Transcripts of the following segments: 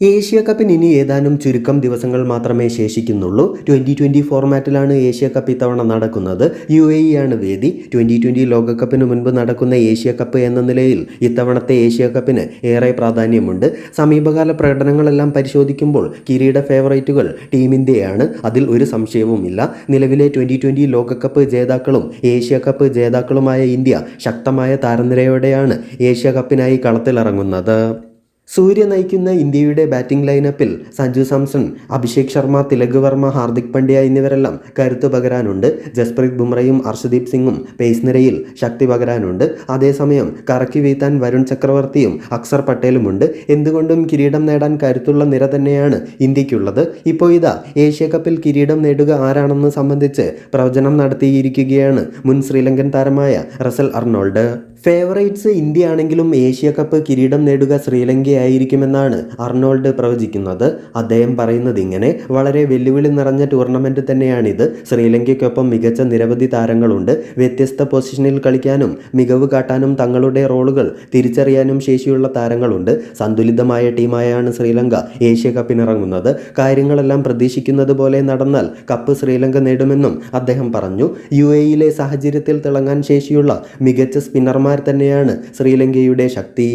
Asia കപ്പിന് ഇനി ഏതാനും ചുരുക്കം ദിവസങ്ങൾ മാത്രമേ ശേഷിക്കുന്നുള്ളൂ. ട്വന്റി ട്വന്റി ഫോർമാറ്റിലാണ് ഏഷ്യ കപ്പ് ഇത്തവണ നടക്കുന്നത്. യു എ ഇ ആണ് വേദി. ട്വന്റി ട്വന്റി ലോകകപ്പിന് മുൻപ് നടക്കുന്ന ഏഷ്യ കപ്പ് എന്ന നിലയിൽ ഇത്തവണത്തെ ഏഷ്യ കപ്പിന് ഏറെ പ്രാധാന്യമുണ്ട്. സമീപകാല പ്രകടനങ്ങളെല്ലാം പരിശോധിക്കുമ്പോൾ കിരീട ഫേവറേറ്റുകൾ ടീം ഇന്ത്യയാണ് അതിൽ ഒരു സംശയവുമില്ല നിലവിലെ ട്വന്റി ട്വന്റി ലോകകപ്പ് ജേതാക്കളും ഏഷ്യ കപ്പ് ജേതാക്കളുമായ ഇന്ത്യ ശക്തമായ താരനിരയോടെയാണ് ഏഷ്യ കപ്പിനായി കളത്തിലിറങ്ങുന്നത്. സൂര്യ നയിക്കുന്ന ഇന്ത്യയുടെ ബാറ്റിംഗ് ലൈനപ്പിൽ സഞ്ജു സാംസൺ അഭിഷേക് ശർമ്മ തിലക് വർമ്മ ഹാർദിക് പാണ്ഡ്യ എന്നിവരെല്ലാം കരുത്തു പകരാനുണ്ട്. ജസ്പ്രീത് ബുംറയും അർഷദീപ് സിംഗും പേസ് നിരയിൽ ശക്തി പകരാനുണ്ട്. അതേസമയം കറക്കി വീഴ്ത്താൻ വരുൺ ചക്രവർത്തിയും അക്സർ പട്ടേലുമുണ്ട്. എന്തുകൊണ്ടും കിരീടം നേടാൻ കരുത്തുള്ള നിര തന്നെയാണ് ഇന്ത്യക്കുള്ളത്. ഇപ്പോൾ ഇതാ ഏഷ്യ കപ്പിൽ കിരീടം നേടുക ആരാണെന്ന് സംബന്ധിച്ച് പ്രവചനം നടത്തിയിരിക്കുകയാണ് മുൻ ശ്രീലങ്കൻ താരമായ റസൽ അർണോൾഡ്. ഫേവറേറ്റ്സ് ഇന്ത്യ ആണെങ്കിലും ഏഷ്യ കപ്പ് കിരീടം നേടുക ശ്രീലങ്കയായിരിക്കുമെന്നാണ് അർണോൾഡ് പ്രവചിക്കുന്നത്. അദ്ദേഹം പറയുന്നത് ഇങ്ങനെ വളരെ വെല്ലുവിളി നിറഞ്ഞ ടൂർണമെന്റ് തന്നെയാണിത്. ശ്രീലങ്കയ്ക്കൊപ്പം മികച്ച നിരവധി താരങ്ങളുണ്ട്. വ്യത്യസ്ത പൊസിഷനിൽ കളിക്കാനും മികവ് കാട്ടാനും തങ്ങളുടെ റോളുകൾ തിരിച്ചറിയാനും ശേഷിയുള്ള താരങ്ങളുണ്ട്. സന്തുലിതമായ ടീമായാണ് ശ്രീലങ്ക ഏഷ്യ കപ്പിനിറങ്ങുന്നത് കാര്യങ്ങളെല്ലാം പ്രതീക്ഷിക്കുന്നത് പോലെ നടന്നാൽ കപ്പ് ശ്രീലങ്ക നേടുമെന്നും അദ്ദേഹം പറഞ്ഞു. യു എയിലെ സാഹചര്യത്തിൽ തിളങ്ങാൻ ശേഷിയുള്ള മികച്ച സ്പിന്നർമാർ തന്നെയാണ് ശ്രീലങ്കയുടെ ശക്തി.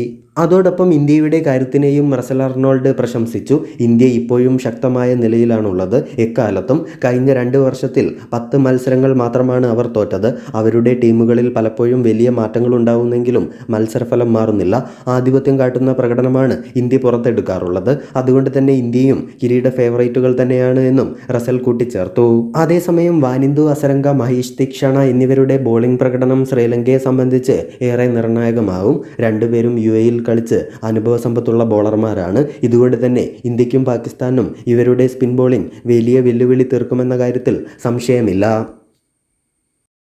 അതോടൊപ്പം ഇന്ത്യയുടെ കാര്യത്തിനെയും റസൽ അർണോൾഡ് പ്രശംസിച്ചു. ഇന്ത്യ ഇപ്പോഴും ശക്തമായ നിലയിലാണുള്ളത്. എക്കാലത്തും കഴിഞ്ഞ രണ്ട് വർഷത്തിൽ പത്ത് മത്സരങ്ങൾ മാത്രമാണ് അവർ തോറ്റത്. അവരുടെ ടീമുകളിൽ പലപ്പോഴും വലിയ മാറ്റങ്ങൾ ഉണ്ടാവുന്നെങ്കിലും മത്സരഫലം മാറുന്നില്ല. ആധിപത്യം കാട്ടുന്ന പ്രകടനമാണ് ഇന്ത്യ പുറത്തെടുക്കാറുള്ളത്. അതുകൊണ്ട് തന്നെ ഇന്ത്യയും കിരീട ഫേവറേറ്റുകൾ തന്നെയാണ് എന്നും റസൽ കൂട്ടിച്ചേർത്തു. അതേസമയം വാനിന്ദു അസരംഗ മഹേഷ് തീക്ഷണ എന്നിവരുടെ ബോളിംഗ് പ്രകടനം ശ്രീലങ്കയെ സംബന്ധിച്ച് ഏറെ നിർണായകമാവും രണ്ടുപേരും യു എയിൽ കളിച്ച് അനുഭവ സമ്പത്തുള്ള ബോളർമാരാണ് ഇതുകൊണ്ട് തന്നെ ഇന്ത്യക്കും പാകിസ്ഥാനും ഇവരുടെ സ്പിൻ ബോളിംഗ് വലിയ വെല്ലുവിളി തീർക്കുമെന്ന കാര്യത്തിൽ സംശയമില്ല.